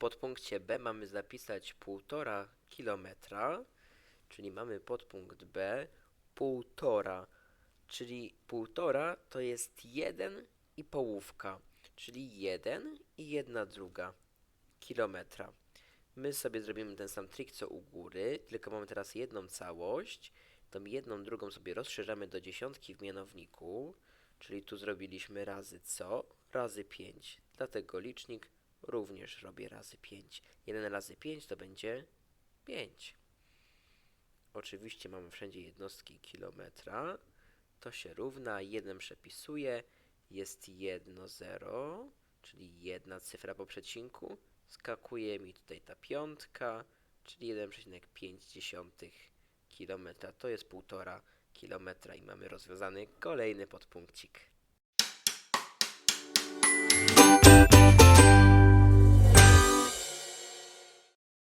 podpunkcie B mamy zapisać 1,5 kilometra, czyli mamy podpunkt B 1,5, czyli 1,5 to jest 1 i połówka, czyli 1 i 1 druga kilometra. My sobie zrobimy ten sam trik co u góry, tylko mamy teraz jedną całość. Tą jedną drugą sobie rozszerzamy do dziesiątki w mianowniku, czyli tu zrobiliśmy razy co? Razy 5. Dlatego licznik również robię razy 5. 1 razy 5 to będzie 5. Oczywiście mamy wszędzie jednostki kilometra. To się równa, 1 przepisuje, jest 1, 0, czyli jedna cyfra po przecinku. Skakuje mi tutaj ta piątka, czyli 1,5 kilometra. To jest 1,5 kilometra i mamy rozwiązany kolejny podpunkcik.